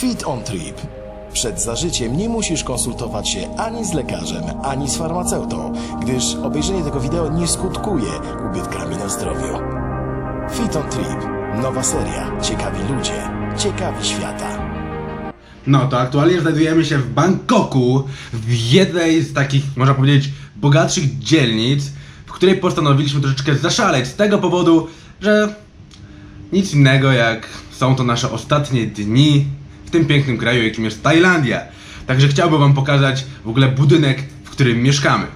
Fit on Trip. Przed zażyciem nie musisz konsultować się ani z lekarzem, ani z farmaceutą, gdyż obejrzenie tego wideo nie skutkuje ubytkami na zdrowiu. Fit on Trip. Nowa seria. Ciekawi ludzie. Ciekawi świata. No to aktualnie znajdujemy się w Bangkoku, w jednej z takich, można powiedzieć, bogatszych dzielnic, w której postanowiliśmy troszeczkę zaszaleć z tego powodu, że nic innego jak są to nasze ostatnie dni w tym pięknym kraju, jakim jest Tajlandia. Także chciałbym wam pokazać w ogóle budynek, w którym mieszkamy.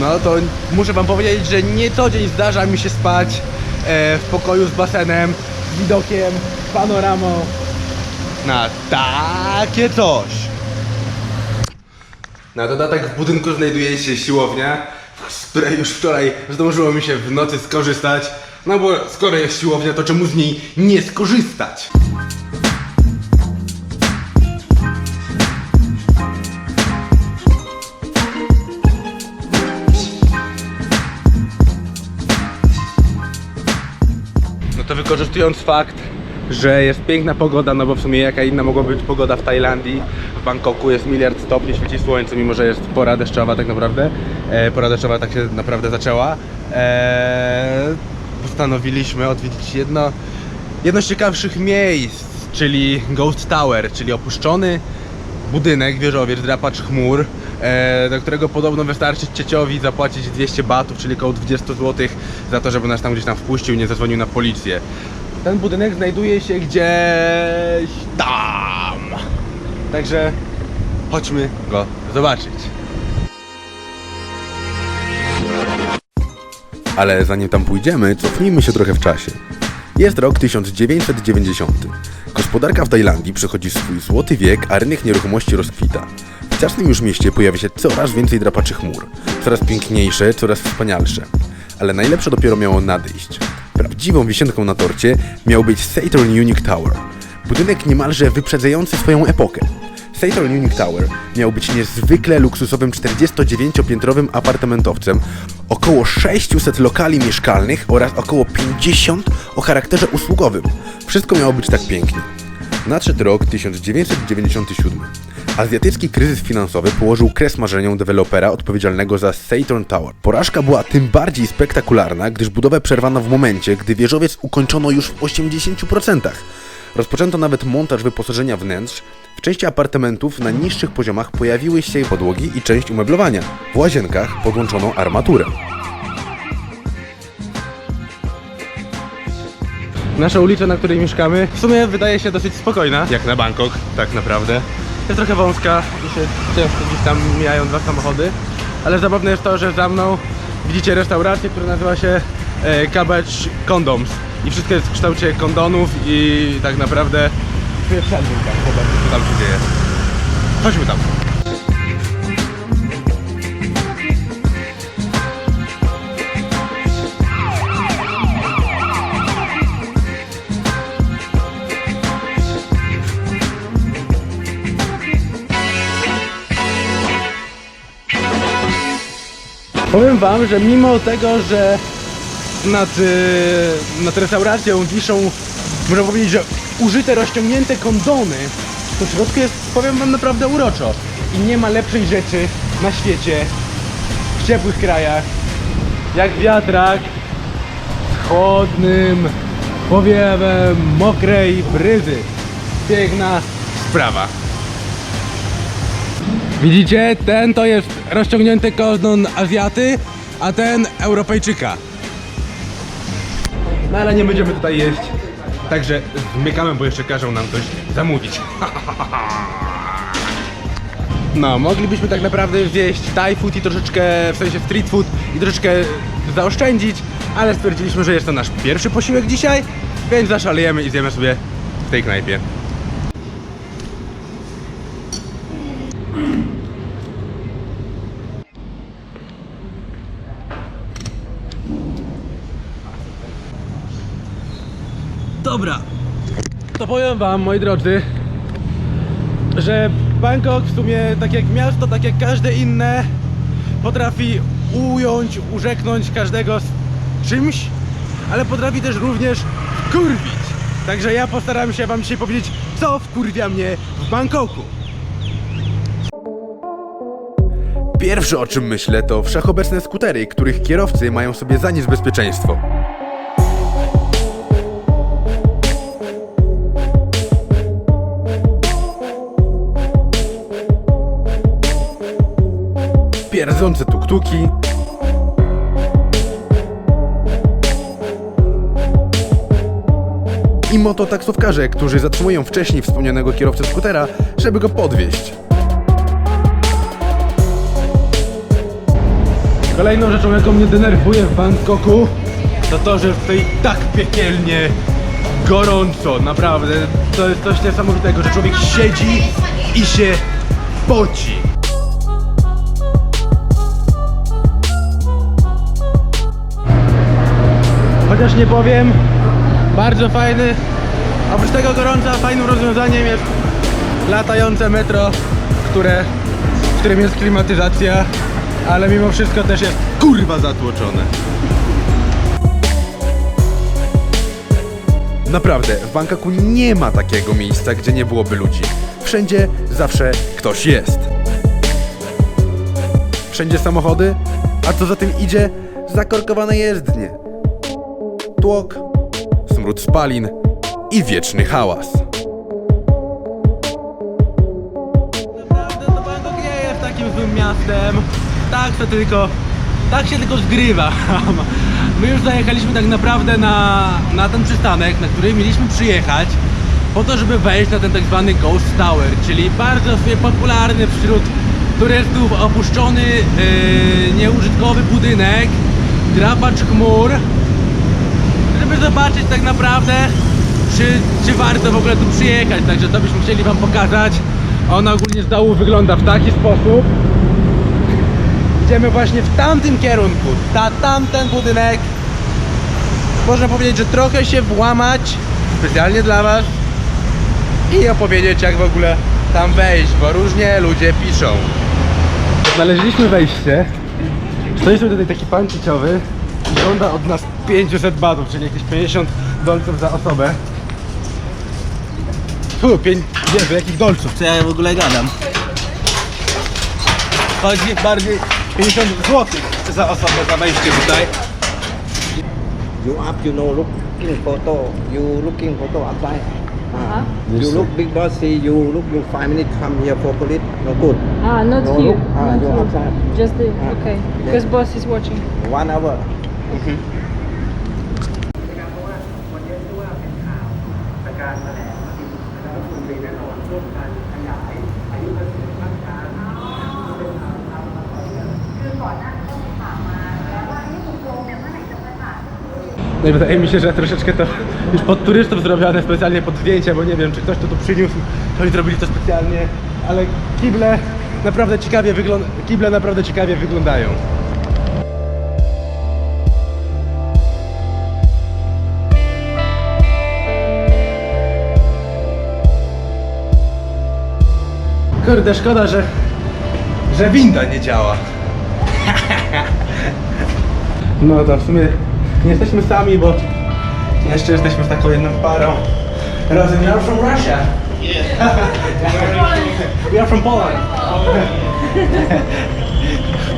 No to muszę wam powiedzieć, że nie co dzień zdarza mi się spać e, w pokoju z basenem, z widokiem, z panoramą na takie coś. Na dodatek w budynku znajduje się siłownia, z której już wczoraj zdążyło mi się w nocy skorzystać. No bo skoro jest siłownia, to czemu z niej nie skorzystać? No to wykorzystując fakt, że jest piękna pogoda, no bo w sumie jaka inna mogła być pogoda w Tajlandii, w Bangkoku jest miliard stopni, świeci słońce, mimo że jest pora deszczowa tak naprawdę. E, pora deszczowa tak się naprawdę zaczęła. E, postanowiliśmy odwiedzić jedno, jedno z ciekawszych miejsc, czyli Ghost Tower, czyli opuszczony budynek, wieżowiec, drapacz chmur, e, do którego podobno wystarczy cieciowi zapłacić 200 batów, czyli około 20 zł za to, żeby nas tam gdzieś tam wpuścił i nie zadzwonił na policję. Ten budynek znajduje się gdzieś tam. Także chodźmy go zobaczyć. Ale zanim tam pójdziemy, cofnijmy się trochę w czasie. Jest rok 1990. Gospodarka w Tajlandii przechodzi swój złoty wiek, a rynek nieruchomości rozkwita. W ciasnym już mieście pojawia się coraz więcej drapaczy chmur. Coraz piękniejsze, coraz wspanialsze. Ale najlepsze dopiero miało nadejść. Prawdziwą wisienką na torcie miał być Saturn Unique Tower. Budynek niemalże wyprzedzający swoją epokę. Saturn Unique Tower miał być niezwykle luksusowym 49-piętrowym apartamentowcem, około 600 lokali mieszkalnych oraz około 50 o charakterze usługowym. Wszystko miało być tak pięknie. Nadszedł rok 1997. Azjatycki kryzys finansowy położył kres marzeniom dewelopera odpowiedzialnego za Saturn Tower. Porażka była tym bardziej spektakularna, gdyż budowę przerwano w momencie, gdy wieżowiec ukończono już w 80%. Rozpoczęto nawet montaż wyposażenia wnętrz. W części apartamentów na niższych poziomach pojawiły się podłogi i część umeblowania. W łazienkach podłączono armaturę. Nasza ulica, na której mieszkamy, w sumie wydaje się dosyć spokojna, jak na Bangkok, tak naprawdę. Jest trochę wąska i się często gdzieś tam mijają dwa samochody, ale zabawne jest to, że za mną widzicie restaurację, która nazywa się e, Cabbage Condoms i wszystko jest w kształcie kondonów i tak naprawdę wszędzie tam, zobaczcie co tam się dzieje. Chodźmy tam. Powiem wam, że mimo tego, że nad, y, nad restauracją wiszą, można powiedzieć, że użyte, rozciągnięte kondony, to w środku jest, powiem wam, naprawdę uroczo. I nie ma lepszej rzeczy na świecie, w ciepłych krajach, jak wiatrak z chłodnym powiewem mokrej bryzy. Piękna sprawa. Widzicie? Ten to jest rozciągnięty kondon Azjaty, a ten Europejczyka. No ale nie będziemy tutaj jeść. Także zmykamy, bo jeszcze każą nam coś zamówić. No, moglibyśmy tak naprawdę zjeść Thai food i troszeczkę, w sensie street food i troszeczkę zaoszczędzić, ale stwierdziliśmy, że jest to nasz pierwszy posiłek dzisiaj, więc zaszalejemy i zjemy sobie w tej knajpie. Dobra. To powiem wam, moi drodzy, że Bangkok w sumie, tak jak miasto, tak jak każde inne, potrafi ująć, urzeknąć każdego z czymś, ale potrafi też również wkurwić. Także ja postaram się wam dzisiaj powiedzieć, co wkurwia mnie w Bangkoku. Pierwsze o czym myślę to wszechobecne skutery, których kierowcy mają sobie za nic bezpieczeństwo. Pierdzące tuktuki, i mototaksówkarze, którzy zatrzymują wcześniej wspomnianego kierowcę skutera, żeby go podwieźć. Kolejną rzeczą, jaką mnie denerwuje w Bangkoku, to to, że tutaj tak piekielnie gorąco, naprawdę. To jest coś niesamowitego, że człowiek siedzi i się poci. Chociaż nie powiem, bardzo fajny. Oprócz tego gorąca, fajnym rozwiązaniem jest latające metro, które, w którym jest klimatyzacja, ale mimo wszystko też jest kurwa zatłoczone. Naprawdę, w Bangkoku nie ma takiego miejsca, gdzie nie byłoby ludzi. Wszędzie, zawsze ktoś jest. Wszędzie samochody, a co za tym idzie, zakorkowane jezdnie. Smród spalin i wieczny hałas. To jest takim złym miastem. Tak to tylko, tak się tylko zgrywa. My już zajechaliśmy tak naprawdę na, na ten przystanek, na który mieliśmy przyjechać po to, żeby wejść na ten tak zwany Ghost Tower, czyli bardzo popularny wśród turystów opuszczony, yy, nieużytkowy budynek, drapacz chmur, żeby zobaczyć tak naprawdę, czy, czy warto w ogóle tu przyjechać. Także to byśmy chcieli Wam pokazać. On ogólnie z dołu wygląda w taki sposób. Idziemy właśnie w tamtym kierunku. Ta, tamten budynek. Można powiedzieć, że trochę się włamać specjalnie dla Was i opowiedzieć jak w ogóle tam wejść, bo różnie ludzie piszą. Znaleźliśmy wejście. Sobie tutaj taki pan ciciowy i żąda od nas 500 batów, czyli jakieś 50 dolców za osobę. Fu, pięć, Jezu, jakich dolców? Co ja w ogóle gadam? Chodzi bardziej 50 zł za osobę za wejście tutaj. You up, you know, looking photo. You looking photo outside. Uh, you look big boss see you look you five minutes come here for police. No good. Ah, not No, here. look, ah, not here. outside. Just the Ah, okay. yeah. Because boss is watching. One hour. No i wydaje mi się, że troszeczkę to już pod turystów zrobione specjalnie pod zdjęcia, bo nie wiem, czy ktoś to tu przyniósł, to oni zrobili to specjalnie, ale kible naprawdę ciekawie wyglądają. Kible naprawdę ciekawie wyglądają. Kurde, szkoda, że, że winda nie działa. No to w sumie nie jesteśmy sami, bo jeszcze jesteśmy z taką jedną parą. Razem, you are from Russia. We are from Poland.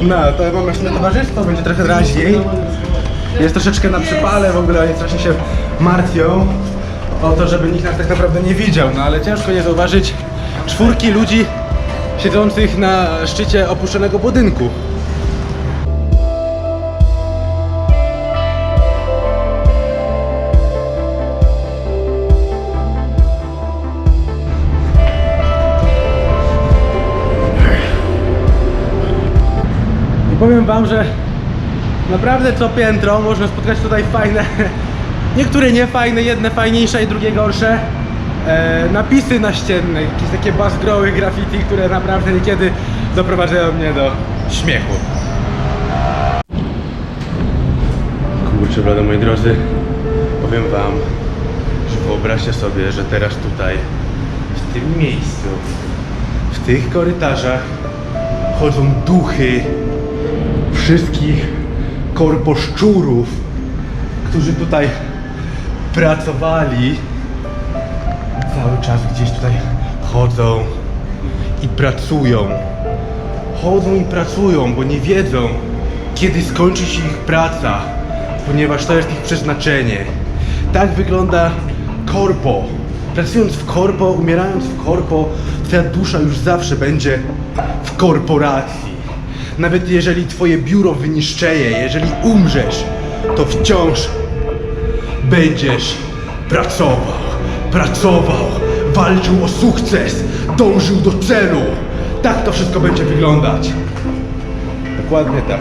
No, to mamy jeszcze towarzystwo, będzie trochę raźniej. Jest troszeczkę na przypale, w ogóle oni strasznie się martwią o to, żeby nikt nas tak naprawdę nie widział, no ale ciężko nie zauważyć czwórki ludzi siedzących na szczycie opuszczonego budynku. I powiem wam, że naprawdę co piętro można spotkać tutaj fajne, niektóre niefajne, jedne fajniejsze i drugie gorsze. E, napisy naścienne, jakieś takie bazgroły graffiti, które naprawdę niekiedy doprowadzają mnie do śmiechu. Kurczę, blado moi drodzy, powiem wam, że wyobraźcie sobie, że teraz tutaj, w tym miejscu, w tych korytarzach chodzą duchy wszystkich korposzczurów, którzy tutaj pracowali cały czas gdzieś tutaj chodzą i pracują. Chodzą i pracują, bo nie wiedzą, kiedy skończy się ich praca, ponieważ to jest ich przeznaczenie. Tak wygląda korpo. Pracując w korpo, umierając w korpo, twoja dusza już zawsze będzie w korporacji. Nawet jeżeli twoje biuro wyniszczeje, jeżeli umrzesz, to wciąż będziesz pracował, pracował, walczył o sukces, dążył do celu. Tak to wszystko będzie wyglądać. Dokładnie tak.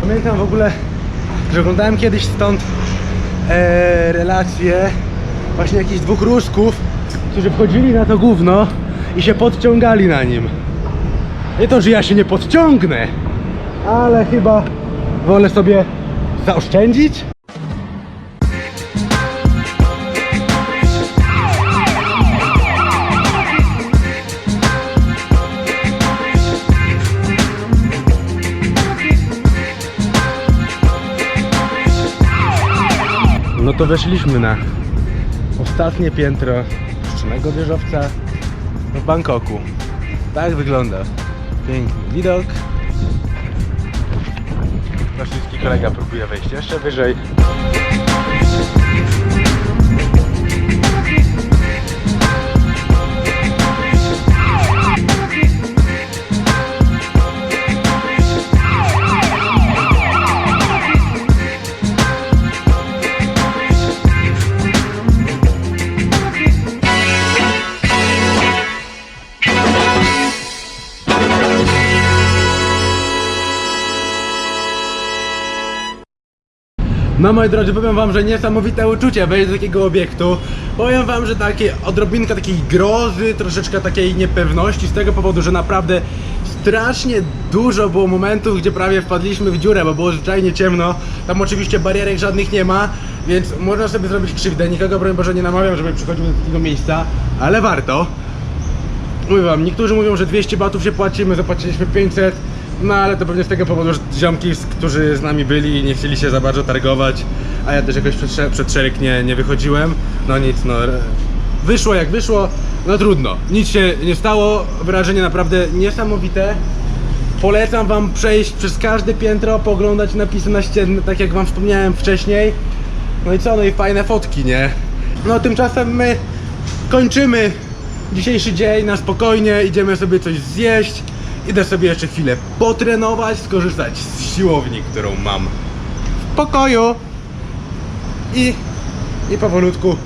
Pamiętam w ogóle, że oglądałem kiedyś stąd e, relacje właśnie jakichś dwóch Rusków, którzy wchodzili na to gówno i się podciągali na nim. Nie to, że ja się nie podciągnę, ale chyba wolę sobie zaoszczędzić. No to weszliśmy na ostatnie piętro puszczonego wieżowca w Bangkoku. Tak wygląda. Piękny widok. Rosyjski kolega próbuje wejść jeszcze wyżej. No moi drodzy, powiem wam, że niesamowite uczucie wejść do takiego obiektu. Powiem wam, że takie odrobinka takiej grozy, troszeczkę takiej niepewności z tego powodu, że naprawdę strasznie dużo było momentów, gdzie prawie wpadliśmy w dziurę, bo było zwyczajnie ciemno. Tam oczywiście barierek żadnych nie ma, więc można sobie zrobić krzywdę. Nikogo, broń Boże, nie namawiam, żeby przychodził do takiego miejsca, ale warto. Mówię wam, niektórzy mówią, że 200 batów się płaci, my zapłaciliśmy 500 No ale to pewnie z tego powodu, że ziomki, którzy z nami byli nie chcieli się za bardzo targować A ja też jakoś przed, przed szereg nie, nie wychodziłem. No nic, no wyszło jak wyszło, no trudno Nic się nie stało, wrażenie naprawdę niesamowite. Polecam wam przejść przez każde piętro, poglądać napisy na ścienne, tak jak wam wspomniałem wcześniej. No i co, no i fajne fotki, nie? No tymczasem my kończymy dzisiejszy dzień na spokojnie, idziemy sobie coś zjeść. Idę sobie jeszcze chwilę potrenować, skorzystać z siłowni, którą mam w pokoju. I, I powolutku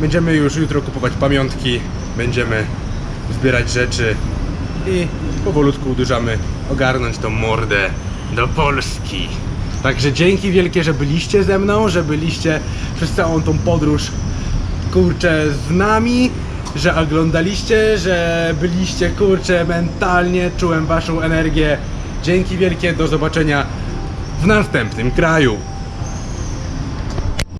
będziemy już jutro kupować pamiątki, będziemy zbierać rzeczy i powolutku uderzamy ogarnąć tą mordę do Polski. Także dzięki wielkie, że byliście ze mną, że byliście przez całą tą podróż kurczę z nami, że oglądaliście, że byliście kurczę mentalnie, czułem waszą energię. Dzięki wielkie, do zobaczenia w następnym kraju.